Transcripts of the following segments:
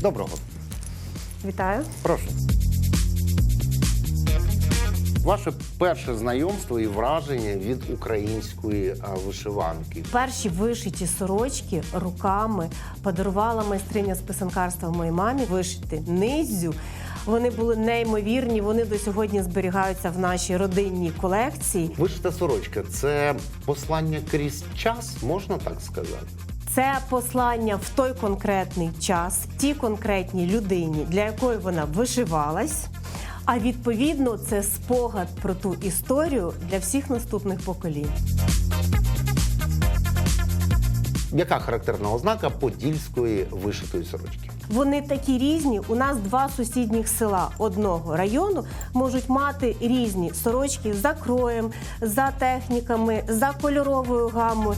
Доброго. Вітаю. Прошу. Ваше перше знайомство і враження від української а, вишиванки. Перші вишиті сорочки руками подарувала майстриня з писанкарства моїй мамі вишити низю. Вони були неймовірні. Вони до сьогодні зберігаються в нашій родинній колекції. Вишита сорочка це послання крізь час, можна так сказати? Це послання в той конкретний час, тій конкретній людині, для якої вона вишивалась. А відповідно, це спогад про ту історію для всіх наступних поколінь. Яка характерна ознака подільської вишитої сорочки? Вони такі різні. У нас два сусідніх села одного району можуть мати різні сорочки за кроєм, за техніками, за кольоровою гамою.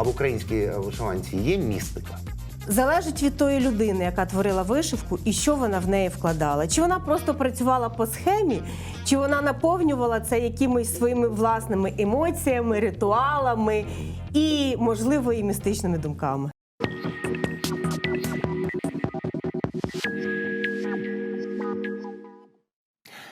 А в українській вишиванці є містика? Залежить від тої людини, яка творила вишивку, і що вона в неї вкладала. Чи вона просто працювала по схемі, чи вона наповнювала це якимись своїми власними емоціями, ритуалами і, можливо, і містичними думками.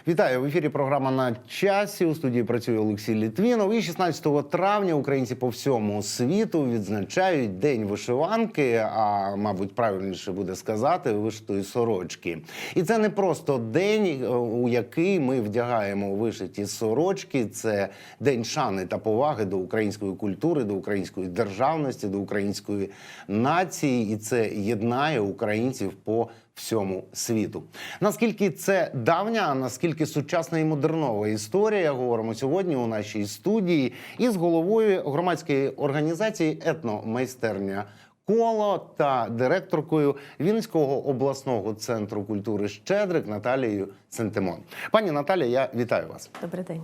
Вітаю в ефірі. Програма на часі. У студії працює Олексій Літвінов. І 16 травня українці по всьому світу відзначають день вишиванки. А мабуть, правильніше буде сказати вишитої сорочки. І це не просто день, е, у який ми вдягаємо вишиті сорочки. Це день шани та поваги до української культури, до української державності, до української нації, і це єднає українців по всьому світу. Наскільки це давня, наскільки сучасна і модернова історія, говоримо сьогодні у нашій студії із головою громадської організації Етномайстерня. Коло та директоркою Вінницького обласного центру культури Щедрик Наталією Сентимон. Пані Наталя, я вітаю вас. Добрий день.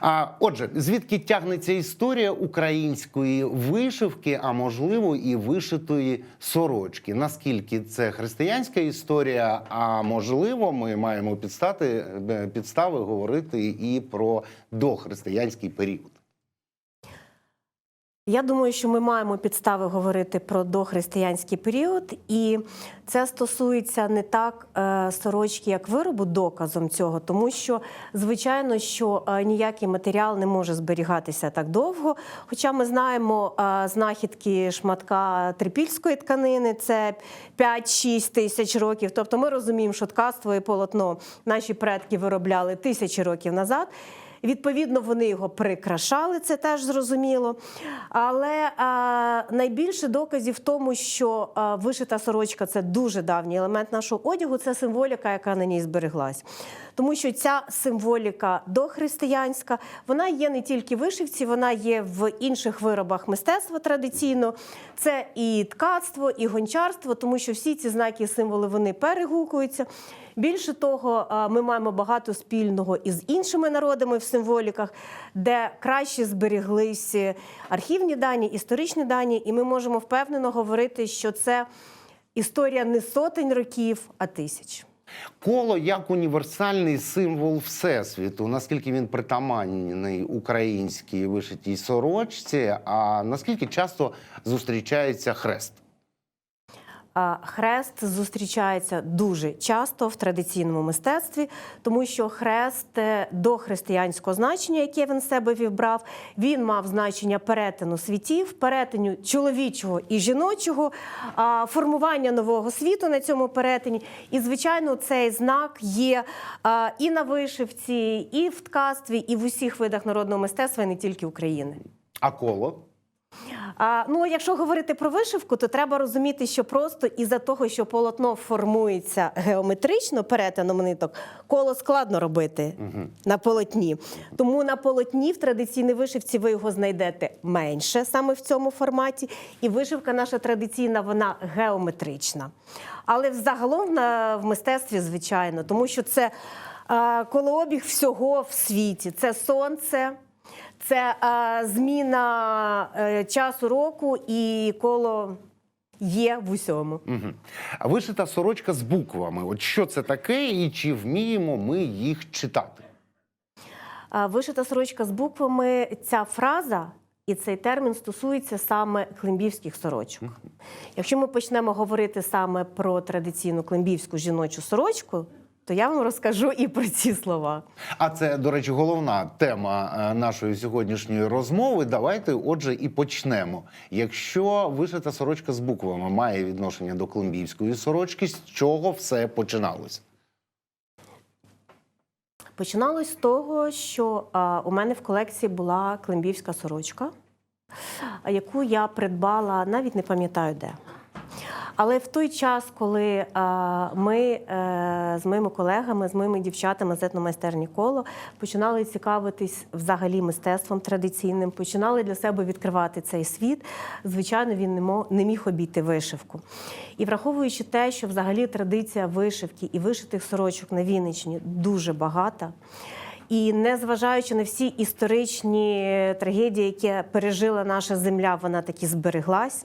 А отже, звідки тягнеться історія української вишивки, а можливо і вишитої сорочки? Наскільки це християнська історія? А можливо, ми маємо підстати е, підстави говорити і про дохристиянський період. Я думаю, що ми маємо підстави говорити про дохристиянський період, і це стосується не так е, сорочки, як виробу доказом цього, тому що звичайно, що е, ніякий матеріал не може зберігатися так довго. Хоча ми знаємо е, знахідки шматка трипільської тканини, це 5-6 тисяч років. Тобто ми розуміємо, що ткацтво і полотно наші предки виробляли тисячі років назад. Відповідно, вони його прикрашали, це теж зрозуміло. Але а, найбільше доказів в тому, що а, вишита сорочка це дуже давній елемент нашого одягу, це символіка, яка на ній збереглась. Тому що ця символіка дохристиянська, вона є не тільки в вишивці, вона є в інших виробах мистецтва традиційно. Це і ткацтво, і гончарство, тому що всі ці знаки і символи вони перегукуються. Більше того, ми маємо багато спільного із іншими народами в символіках, де краще зберіглись архівні дані, історичні дані, і ми можемо впевнено говорити, що це історія не сотень років, а тисяч. Коло як універсальний символ всесвіту, наскільки він притаманний українській вишитій сорочці, а наскільки часто зустрічається хрест? Хрест зустрічається дуже часто в традиційному мистецтві, тому що хрест е, до християнського значення, яке він себе вібрав, він мав значення перетину світів, перетину чоловічого і жіночого, формування нового світу на цьому перетині. І, звичайно, цей знак є і на вишивці, і в ткацтві, і в усіх видах народного мистецтва, і не тільки України. А коло? А, ну, якщо говорити про вишивку, то треба розуміти, що просто із-за того, що полотно формується геометрично перетином ниток, коло складно робити на полотні. Тому на полотні в традиційній вишивці ви його знайдете менше саме в цьому форматі. І вишивка наша традиційна, вона геометрична. Але взагалом на, в мистецтві, звичайно, тому що це колообіг всього в світі. Це сонце. Це е, зміна е, часу року і коло є в усьому. Угу. А вишита сорочка з буквами. От що це таке, і чи вміємо ми їх читати? Е, Вишита сорочка з буквами. Ця фраза І цей термін стосується саме климбівських сорочок. Якщо ми почнемо говорити саме про традиційну климбівську жіночу сорочку, то я вам розкажу і про ці слова. А це, до речі, головна тема е, нашої сьогоднішньої розмови. Давайте, отже, і почнемо. Якщо вишита сорочка з буквами має відношення до колумбійської сорочки, з чого все починалося? Починалось з того, що а, у мене в колекції була климбівська сорочка, яку я придбала, навіть не пам'ятаю де. Але в той час, коли а, ми е, з моїми колегами, з моїми дівчатами з етномайстерні коло починали цікавитись взагалі мистецтвом традиційним, починали для себе відкривати цей світ, звичайно, він не міг обійти вишивку. І враховуючи те, що взагалі традиція вишивки і вишитих сорочок на Вінниччині дуже багата. І незважаючи на всі історичні трагедії, які пережила наша земля, вона таки збереглась.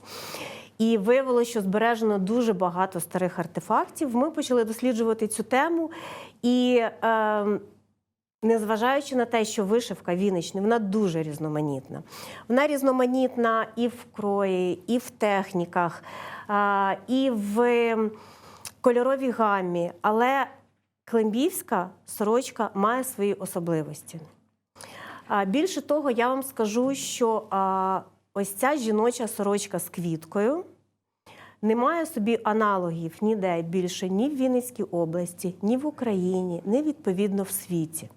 І виявилося, що збережено дуже багато старих артефактів. Ми почали досліджувати цю тему. І е, незважаючи на те, що вишивка Віннични, вона дуже різноманітна. Вона різноманітна і в крої, і в техніках, і в кольоровій гамі. Але климбівська сорочка має свої особливості. Більше того, я вам скажу, що ось ця жіноча сорочка з квіткою не має собі аналогів ніде більше ні в Вінницькій області, ні в Україні, ні відповідно в світі.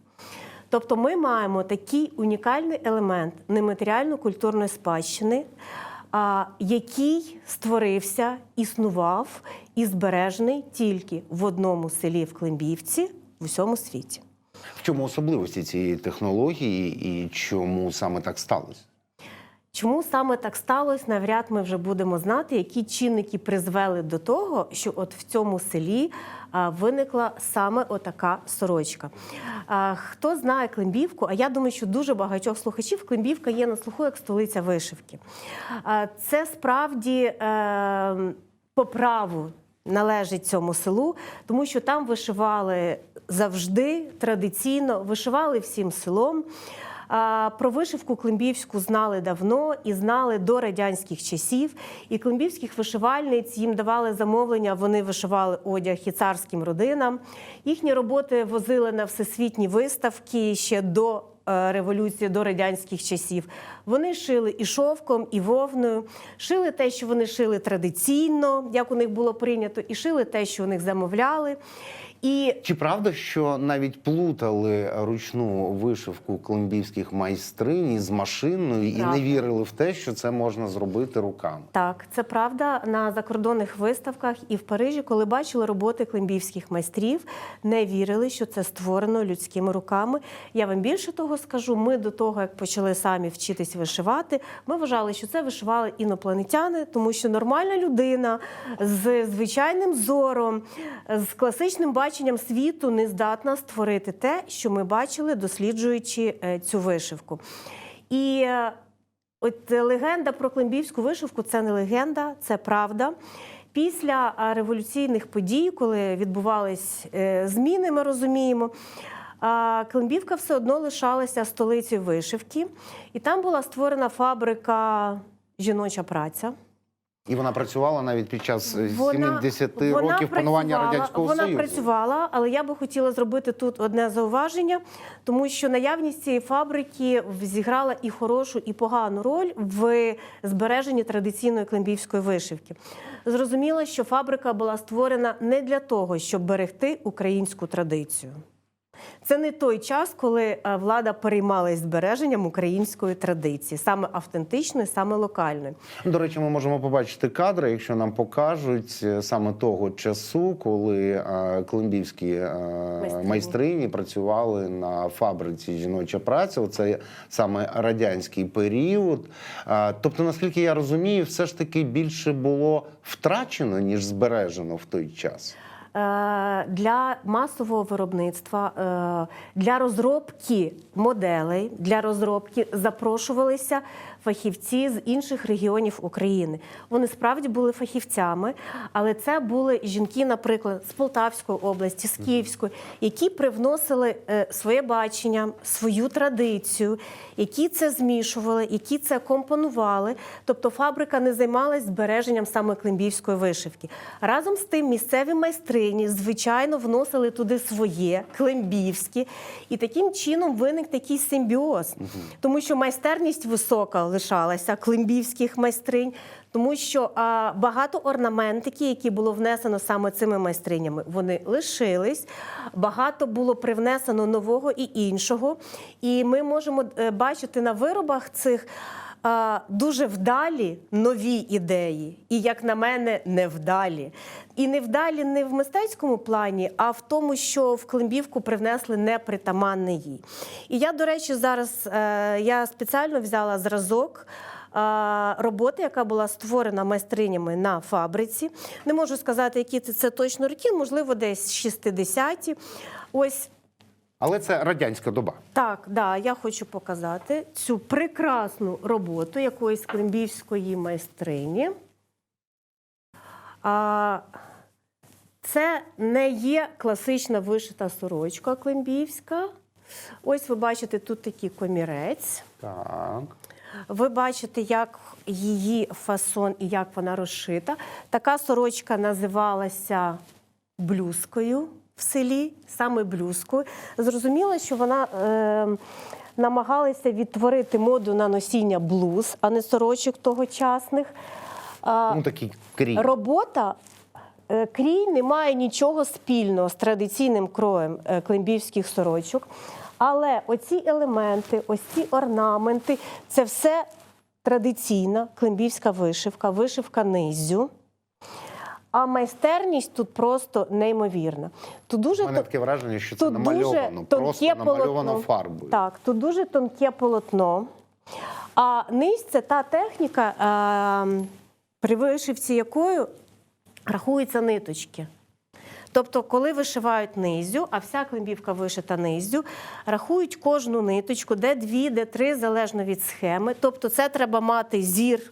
Тобто ми маємо такий унікальний елемент нематеріально-культурної спадщини, який створився, існував і збережений тільки в одному селі в Климбівці в усьому світі. В чому особливості цієї технології і чому саме так сталося? Чому саме так сталося, навряд ми вже будемо знати, які чинники призвели до того, що от в цьому селі виникла саме отака сорочка. Хто знає Климбівку, а я думаю, що дуже багатьох слухачів Климбівка є на слуху як столиця вишивки. Це справді е, по праву належить цьому селу, тому що там вишивали завжди традиційно, вишивали всім селом. Про вишивку климбівську знали давно і знали до радянських часів. І климбівських вишивальниць їм давали замовлення, вони вишивали одяг і царським родинам. Їхні роботи возили на всесвітні виставки ще до е, революції, до радянських часів. Вони шили і шовком, і вовною, шили те, що вони шили традиційно, як у них було прийнято, і шили те, що у них замовляли. І Чи правда, що навіть плутали ручну вишивку колумбійських майстринь із машинною і не вірили в те, що це можна зробити руками? Так, це правда. На закордонних виставках і в Парижі, коли бачили роботи климбівських майстрів, не вірили, що це створено людськими руками. Я вам більше того скажу. Ми до того, як почали самі вчитись вишивати, ми вважали, що це вишивали інопланетяни, тому що нормальна людина з звичайним зором, з класичним баченням світу не здатна створити те, що ми бачили, досліджуючи е, цю вишивку. І е, От е, легенда про климбівську вишивку це не легенда, це правда. Після революційних подій, коли відбувались е, зміни, ми розуміємо. Климбівка все одно лишалася столицею вишивки, і там була створена фабрика жіноча праця. І вона працювала навіть під час е, Вона- 70 вона років панування радянського вона союзу. працювала, але я би хотіла зробити тут одне зауваження, тому що наявність цієї фабрики зіграла і хорошу, і погану роль в збереженні традиційної климбівської вишивки. Зрозуміло, що фабрика була створена не для того, щоб берегти українську традицію. Це не той час, коли е, влада переймалась збереженням української традиції, саме автентичної, саме локальної. До речі, ми можемо побачити кадри, якщо нам покажуть е, саме того часу, коли е, колумбівські е, Майстрині. майстрині працювали на фабриці жіноча праця. Це саме радянський період. Тобто, наскільки я розумію, все ж таки більше було втрачено ніж збережено в той час. Е, для масового виробництва, е, для розробки моделей, для розробки запрошувалися фахівці з інших регіонів України. Вони справді були фахівцями, але це були жінки, наприклад, з Полтавської області, з Київської, які привносили е, своє бачення, свою традицію, які це змішували, які це компонували. Тобто фабрика не займалась збереженням саме климбівської вишивки. Разом з тим, місцеві майстрині, звичайно, вносили туди своє климбівське, і таким чином виник такий симбіоз, тому що майстерність висока лишалася климбівських майстринь. Тому що а, багато орнаментики, які було внесено саме цими майстринями, вони лишились. Багато було привнесено нового і іншого. І ми можемо е, бачити на виробах цих а, дуже вдалі нові ідеї, і, як на мене, невдалі. І невдалі не в мистецькому плані, а в тому, що в Климбівку привнесли непритаманне їй. І я, до речі, зараз е, я спеціально взяла зразок. Роботи, яка була створена майстринями на фабриці. Не можу сказати, які це, це точно роки, можливо, десь 60-ті. Ось Але це радянська доба. так, да, я хочу показати цю прекрасну роботу якоїсь крембівської майстрині. А, це не є класична вишита сорочка климбівська. Ось ви бачите тут такий комірець. Так. Ви бачите, як її фасон і як вона розшита. Така сорочка називалася блюзкою в селі, саме блюзкою. Зрозуміло, що вона е, намагалася відтворити моду на носіння блуз, а не сорочок тогочасних. Ну такий крій. Робота е, крій не має нічого спільного з традиційним кроєм е, климбівських сорочок. Але оці елементи, ось ці орнаменти це все традиційна климбівська вишивка, вишивка низю. А майстерність тут просто неймовірна. Тут дуже У мене таке враження, що це намальовано, просто намальовано фарбою. Так, тут дуже тонке полотно. А низ це та техніка, е, при вишивці якою рахуються ниточки. Тобто, коли вишивають низю, а вся клембівка вишита низю, рахують кожну ниточку, де дві, де три, залежно від схеми. Тобто, це треба мати зір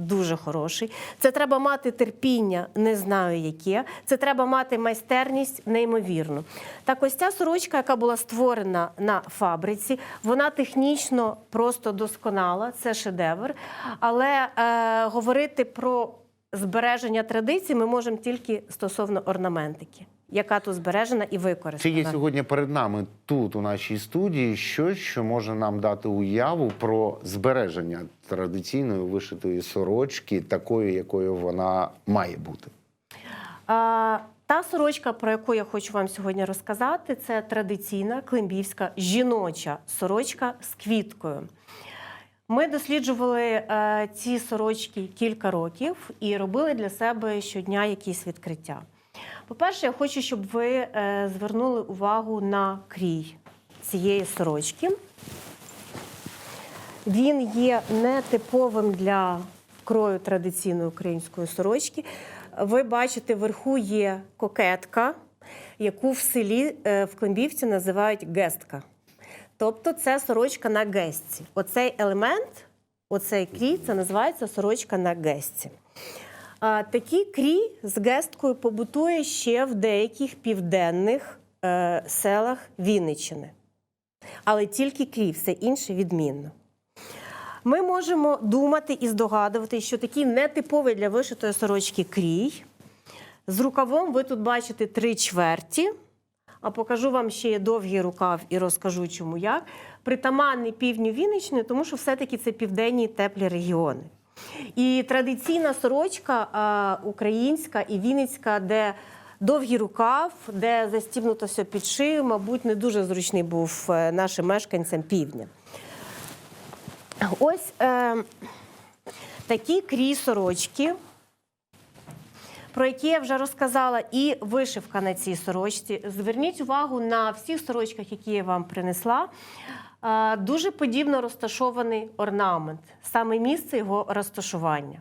дуже хороший. Це треба мати терпіння, не знаю яке. Це треба мати майстерність неймовірну. Так ось ця сорочка, яка була створена на фабриці, вона технічно просто досконала, це шедевр. Але е, говорити про збереження традицій ми можемо тільки стосовно орнаментики, яка тут збережена і Чи використана. є сьогодні перед нами тут, у нашій студії, щось, що може нам дати уяву про збереження традиційної вишитої сорочки, такою, якою вона має бути? А, Та сорочка, про яку я хочу вам сьогодні розказати, це традиційна климбівська жіноча сорочка з квіткою. Ми досліджували е, ці сорочки кілька років і робили для себе щодня якісь відкриття. По-перше, я хочу, щоб ви е, звернули увагу на крій цієї сорочки. Він є нетиповим для крою традиційної української сорочки. Ви бачите, вверху є кокетка, яку в селі е, в Климбівці називають гестка. Тобто це сорочка на гестці. Оцей елемент, оцей крій, це називається сорочка на гестці. Такий крій з гесткою побутує ще в деяких південних е, селах Вінниччини. Але тільки крій, все інше відмінно. Ми можемо думати і здогадувати, що такий нетиповий для вишитої сорочки крій. З рукавом ви тут бачите три чверті. А покажу вам ще довгий рукав і розкажу, чому як. Притаманний півдню Вінниччини, тому що все-таки це південні теплі регіони. І традиційна сорочка українська і вінницька, де довгий рукав, де застібнуто все під шию, мабуть, не дуже зручний був е, нашим мешканцям півдня. Ось е, такі крій сорочки, про які я вже розказала, і вишивка на цій сорочці. Зверніть увагу на всіх сорочках, які я вам принесла. Дуже подібно розташований орнамент, саме місце його розташування.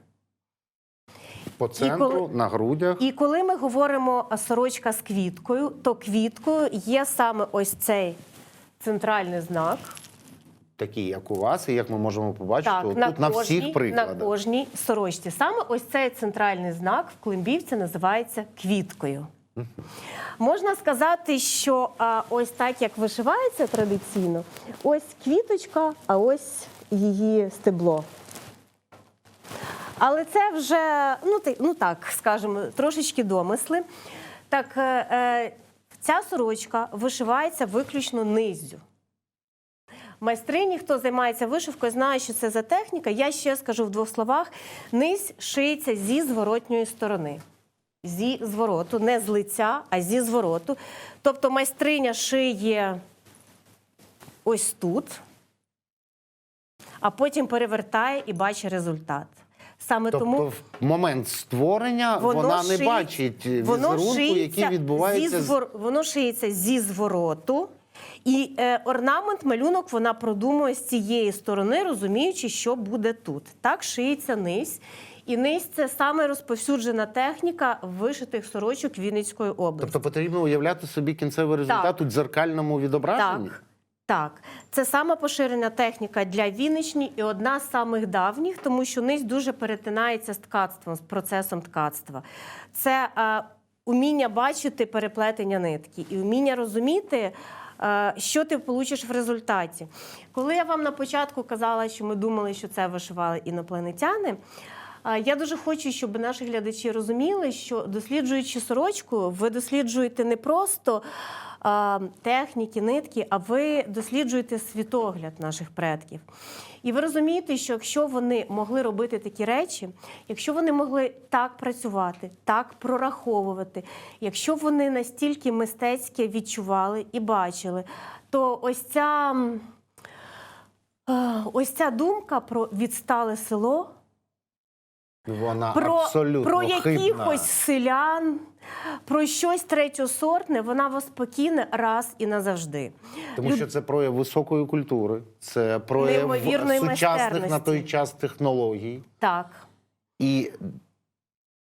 По центру, коли- на грудях. І коли ми говоримо сорочка з квіткою, то квіткою є саме ось цей центральний знак. такі, як у вас, і як ми можемо побачити, Так, отут на, на, кожній, всіх на кожній сорочці. Саме ось цей центральний знак в Климбівці називається квіткою. Можна сказати, що а, ось так як вишивається традиційно, ось квіточка, а ось її стебло. Але це вже, ну, ти- ну так, скажемо, трошечки домисли. Так, е, е, ця сорочка вишивається виключно низю. Майстрині, хто займається вишивкою, знає, що це за техніка. Я ще скажу в двох словах: низь шиється зі зворотньої сторони. Зі звороту, не з лиця, а зі звороту. Тобто майстриня шиє ось тут, а потім перевертає і бачить результат. Саме Тобто тому в момент створення воно вона не шиється- бачить візерунку, який відбувається зі звор... воно шиється зі звороту. І е, орнамент, малюнок вона продумує з цієї сторони, розуміючи, що буде тут. Так шиється низь. І це саме розповсюджена техніка вишитих сорочок Вінницької області. Тобто потрібно уявляти собі кінцевий результат у дзеркальному відображенні? Так. Так, це сама поширена техніка для Вінничні і одна з самих давніх, тому що низь дуже перетинається з ткацтвом, з процесом ткацтва. Це е, уміння бачити переплетення нитки і уміння розуміти, е, що ти получиш в результаті. Коли я вам на початку казала, що ми думали, що це вишивали інопланетяни. Я дуже хочу, щоб наші глядачі розуміли, що досліджуючи сорочку, ви досліджуєте не просто техніки, нитки, а ви досліджуєте світогляд наших предків. І ви розумієте, що якщо вони могли робити такі речі, якщо вони могли так працювати, так прораховувати, якщо вони настільки мистецьке відчували і бачили, то ось ця, е, ось ця думка про відстале село Вона про, абсолютно про хибна. якихось селян, про щось третьосортне, вона вас покине раз і назавжди. Тому Люд- що це прояв високої культури, це прояв сучасних на той час технологій Так. і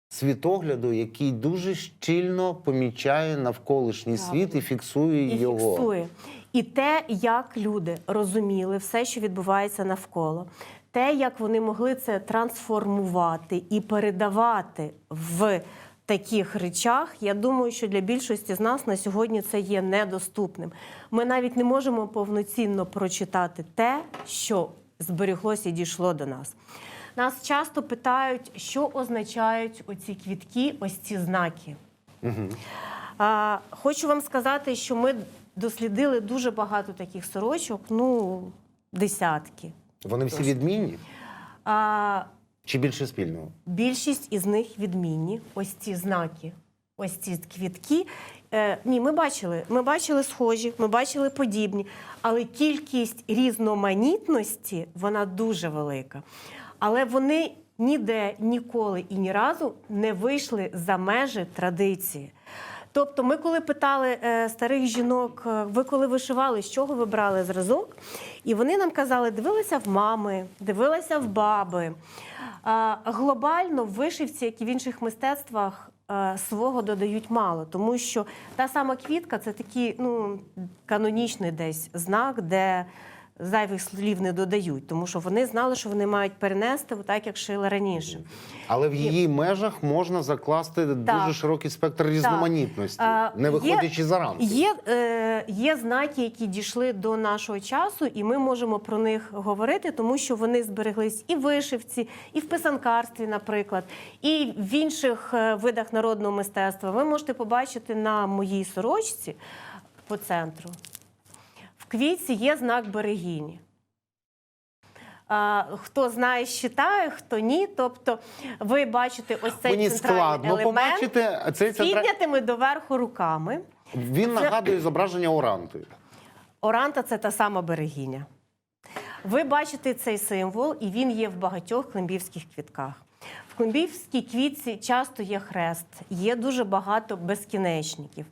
світогляду, який дуже щільно помічає навколишній Так. світ і фіксує І його. фіксує. І те, як люди розуміли все, що відбувається навколо, те, як вони могли це трансформувати і передавати в таких речах, я думаю, що для більшості з нас на сьогодні це є недоступним. Ми навіть не можемо повноцінно прочитати те, що зберіглося і дійшло до нас. Нас часто питають, що означають оці квітки, ось ці знаки. А, хочу вам сказати, що ми дослідили дуже багато таких сорочок, ну, десятки. Вони всі відмінні А, чи більше спільного? більшість із них відмінні. Ось ці знаки, ось ці квітки. Е, ні, ми бачили, ми бачили схожі, ми бачили подібні, але кількість різноманітності вона дуже велика. Але вони ніде ніколи і ні разу не вийшли за межі традиції. Тобто, ми коли питали е, старих жінок, е, ви коли вишивали, з чого ви брали зразок? І вони нам казали, дивилися в мами, дивилися в баби. Глобально в вишивці, як і в інших мистецтвах, е, свого додають мало, тому що та сама квітка це такий ну, канонічний десь знак, де зайвих слів не додають, тому що вони знали, що вони мають перенести так, як шили раніше. Але в її межах можна закласти дуже широкий спектр різноманітності, А, не є- виходячи за рамки. Є, е, є знаки, які дійшли до нашого часу, і ми можемо про них говорити, тому що вони збереглись і в вишивці, і в писанкарстві, наприклад, і в інших е, видах народного мистецтва. Ви можете побачити на моїй сорочці по центру. В квітці є знак берегині. А, Хто знає, считає, хто ні. Тобто ви бачите ось цей Мені центральний складно елемент побачити цей з центра... піднятими доверху руками. Він нагадує зображення оранти. Оранта це та сама берегиня. Ви бачите цей символ, і він є в багатьох климбівських квітках. В климбівській квітці часто є хрест, є дуже багато безкінечників,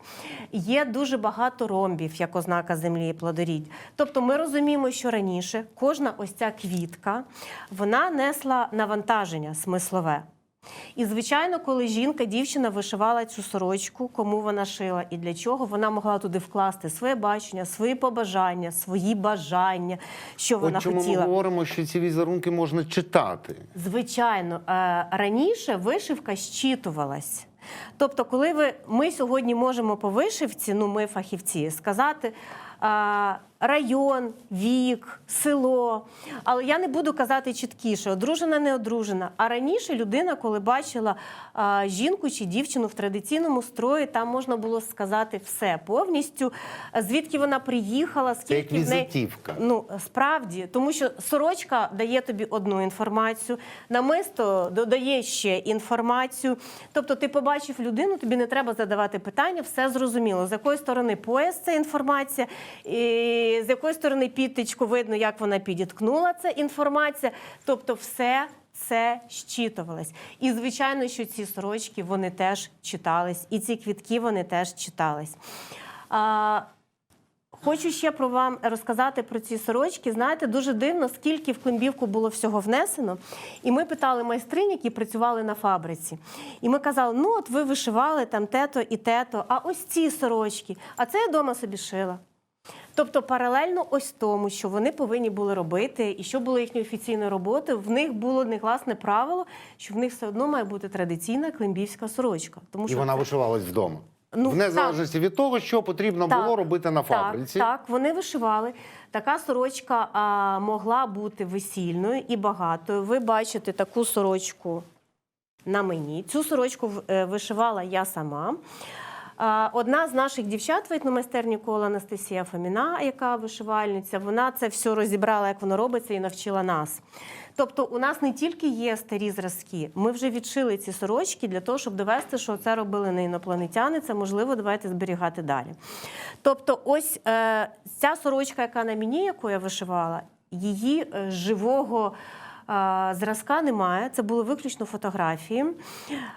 є дуже багато ромбів, як ознака землі і плодорідь. Тобто ми розуміємо, що раніше кожна ось ця квітка вона несла навантаження смислове. І звичайно, коли жінка, дівчина вишивала цю сорочку, кому вона шила і для чого, вона могла туди вкласти своє бачення, свої побажання, свої бажання, що вона От чому хотіла. ми говоримо, що ці візерунки можна читати. Звичайно, е, раніше вишивка щитувалась. Тобто, коли ви ми сьогодні можемо по вишивці, ну ми фахівці, сказати е, район, вік, село. Але я не буду казати чіткіше, одружена, не одружена. А раніше людина, коли бачила е, жінку чи дівчину в традиційному строї, там можна було сказати все повністю, звідки вона приїхала, скільки в неї. Ну справді, тому що сорочка дає тобі одну інформацію, намисто додає ще інформацію. Тобто, ти побачив людину, тобі не треба задавати питання, все зрозуміло. З якої сторони пояс це інформація, і з якої сторони підтичку видно, як вона підіткнула це інформація. Тобто, все. Це щитувалось. І звичайно, що ці сорочки вони теж читались, і ці квітки вони теж читались. А, Хочу ще про вам розказати про ці сорочки. Знаєте, дуже дивно, скільки в клембівку було всього внесено. І ми питали майстринь, які працювали на фабриці. І ми казали: ну от ви вишивали там те-то і те-то, а ось ці сорочки, а це я вдома собі шила. Тобто, паралельно ось тому, що вони повинні були робити, і що було їхньою офіційною роботою, в них було негласне правило, що в них все одно має бути традиційна клембівська сорочка. Тому І що вона це- вишивалась вдома. Ну, в незалежності від того, що потрібно було робити на фабриці. Так, так, вони вишивали. Така сорочка а, могла бути весільною і багатою. Ви бачите таку сорочку на мені. Цю сорочку е, вишивала я сама. Одна з наших дівчат в етномайстерні кола Анастасія Фоміна, яка вишивальниця, вона це все розібрала, як воно робиться, і навчила нас. Тобто, у нас не тільки є старі зразки, ми вже відшили ці сорочки для того, щоб довести, що це робили не інопланетяни. Це можливо, давайте зберігати далі. Тобто, ось е, ця сорочка, яка на мені, яку я вишивала, її е, живого. Зразка немає, це були виключно фотографії.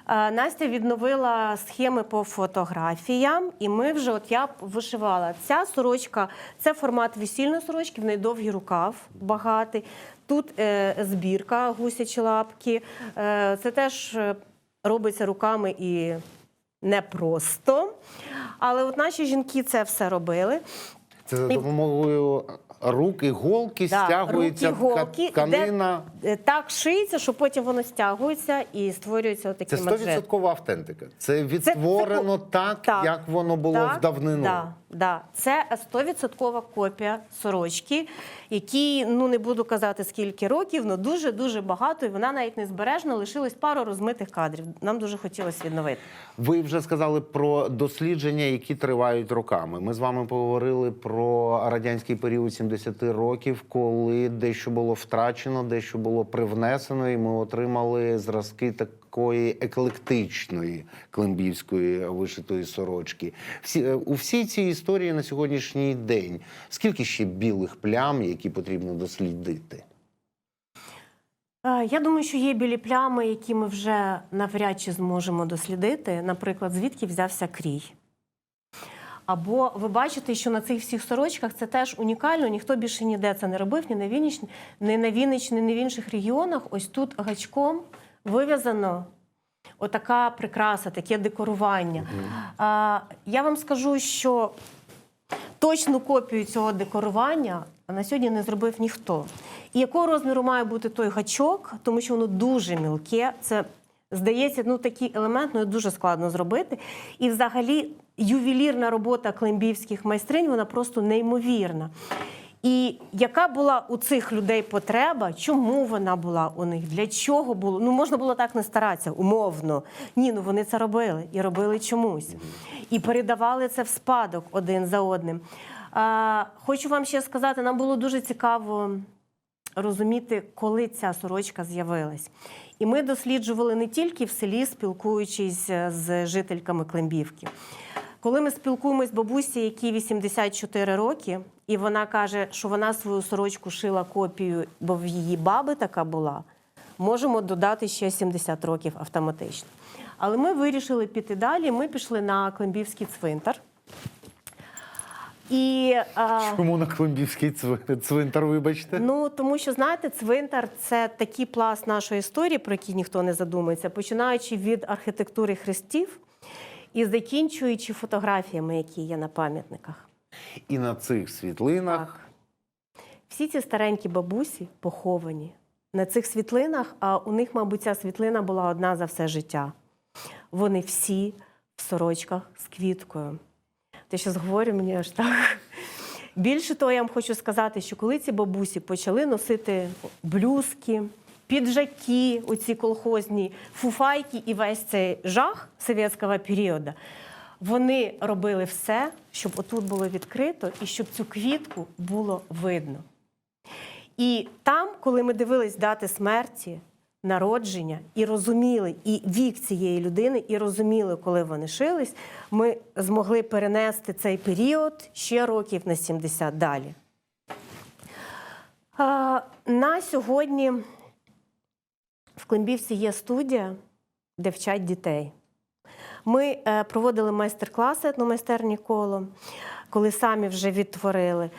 Настя відновила схеми по фотографіям, і ми вже, от я вишивала. Ця сорочка це формат весільної сорочки, в неї довгий рукав багатий. Тут е, збірка гусячі лапки. Е, це теж е, робиться руками і непросто. Але от наші жінки це все робили. Це за допомогою рук да, стягуються руки, голки, тка- тканина. де, так шиється, що потім воно стягується і створюється отакий Це 100% автентика. Це відтворено так, так, як воно було так, в давнину. Да, да. Це 100% копія сорочки, якій, ну не буду казати скільки років, але дуже-дуже багато, і вона навіть не збережна, лишилось пару розмитих кадрів. Нам дуже хотілося відновити. Ви вже сказали про дослідження, які тривають роками. Ми з вами поговорили про радянський період 70 років, коли дещо було втрачено, дещо було привнесено, і ми отримали зразки такої еклектичної климбівської вишитої сорочки. Всі е, у всій цій історії на сьогоднішній день скільки ще білих плям, які потрібно дослідити? Е, Я думаю, що є білі плями, які ми вже навряд чи зможемо дослідити. Наприклад, звідки взявся крій. Або ви бачите, що на цих всіх сорочках це теж унікально, ніхто більше ніде це не робив, ні на Вінниччині, ні на Вінниччині, ні в інших регіонах. Ось тут гачком вив'язано отака прикраса, таке декорування. А, я вам скажу, що точну копію цього декорування на сьогодні не зробив ніхто. І якого розміру має бути той гачок, тому що воно дуже мілке. Це здається, ну такий елемент ну, дуже складно зробити. І взагалі ювелірна робота клембівських майстринь вона просто неймовірна. І яка була у цих людей потреба? Чому вона була у них? Для чого було? Ну можна було так не старатися, умовно. Ні, ну вони це робили і робили чомусь. І передавали це в спадок один за одним. А, хочу вам ще сказати, нам було дуже цікаво розуміти, коли ця сорочка з'явилась. І ми досліджували не тільки в селі, спілкуючись е, з жительками Климбівки. Коли ми спілкуємось з бабусі, якій 84 роки, і вона каже, що вона свою сорочку шила копію, бо в її баби така була, можемо додати ще 70 років автоматично. Але ми вирішили піти далі. Ми пішли на Климбівський цвинтар. І а, Чому на Климбівський цвинтар, вибачте? Ну тому що знаєте, цвинтар це такий пласт нашої історії, про який ніхто не задумується, починаючи від архітектури хрестів і закінчуючи фотографіями, які є на пам'ятниках. І на цих світлинах Так. Всі ці старенькі бабусі поховані на цих світлинах, а у них, мабуть, ця світлина була одна за все життя. Вони всі в сорочках з квіткою. Те, що говорю, мені аж так. Більше того, я вам хочу сказати, що коли ці бабусі почали носити блюзки, піджаки, оці колхозні фуфайки і весь цей жах совєтського періоду, вони робили все, щоб отут було відкрито і щоб цю квітку було видно. І там, коли ми дивились дати смерті, народження і розуміли і вік цієї людини, і розуміли, коли вони шились, ми змогли перенести цей період ще років на 70 далі. На сьогодні в Климбівці є студія, де вчать дітей. Ми е, проводили майстер-класи етномайстерні коло, коли самі вже відтворили.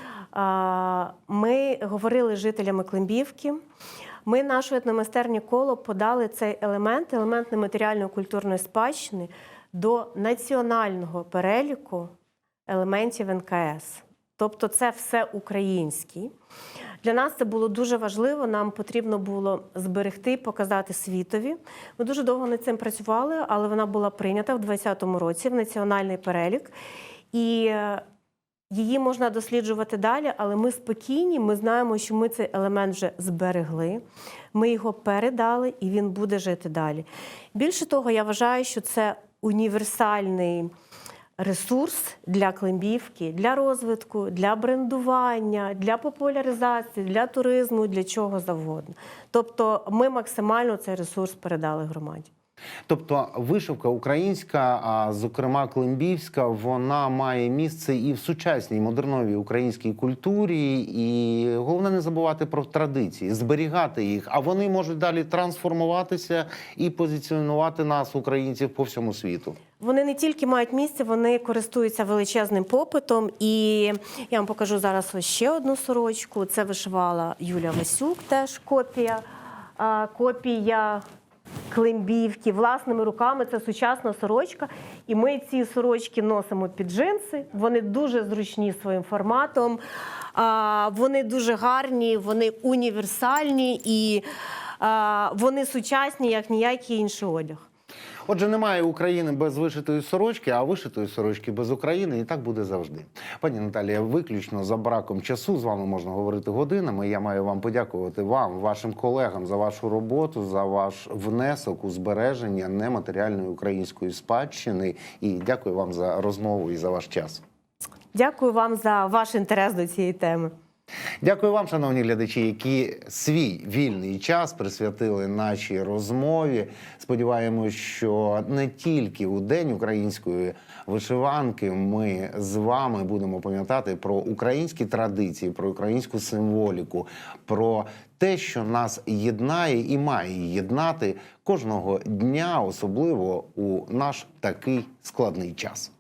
Ми говорили з жителями Климбівки. Ми нашу етномайстерні коло подали цей елемент, елемент нематеріальної культурної спадщини до національного переліку елементів НКС. Тобто це все український. Для нас це було дуже важливо. Нам потрібно було зберегти, показати світові. Ми дуже довго над цим працювали, але вона була прийнята в 2020 році в національний перелік. І е, її можна досліджувати далі, але ми спокійні. Ми знаємо, що ми цей елемент вже зберегли. Ми його передали, і він буде жити далі. Більше того, я вважаю, що це універсальний ресурс для Климбівки, для розвитку, для брендування, для популяризації, для туризму, для чого завгодно. Тобто, ми максимально цей ресурс передали громаді. Тобто вишивка українська, а зокрема климбівська, вона має місце і в сучасній модерновій українській культурі. І головне не забувати про традиції, зберігати їх, а вони можуть далі трансформуватися і позиціонувати нас, українців, по всьому світу. Вони не тільки мають місце, вони користуються величезним попитом. І я вам покажу зараз ще одну сорочку. Це вишивала Юля Васюк, теж копія. Копія Климбівки власними руками. Це сучасна сорочка. І ми ці сорочки носимо під джинси. Вони дуже зручні своїм форматом. Вони дуже гарні, вони універсальні і вони сучасні, як ніякий інший одяг. Отже, немає України без вишитої сорочки, а вишитої сорочки без України, і так буде завжди. Пані Наталія, виключно за браком часу з вами можна говорити годинами. Я маю вам подякувати вам, вашим колегам за вашу роботу, за ваш внесок у збереження нематеріальної української спадщини. І дякую вам за розмову і за ваш час. Дякую вам за ваш інтерес до цієї теми. Дякую вам, шановні глядачі, які свій вільний час присвятили нашій розмові. Сподіваємось, що не тільки у день української вишиванки ми з вами будемо пам'ятати про українські традиції, про українську символіку, про те, що нас єднає і має єднати кожного дня, особливо у наш такий складний час.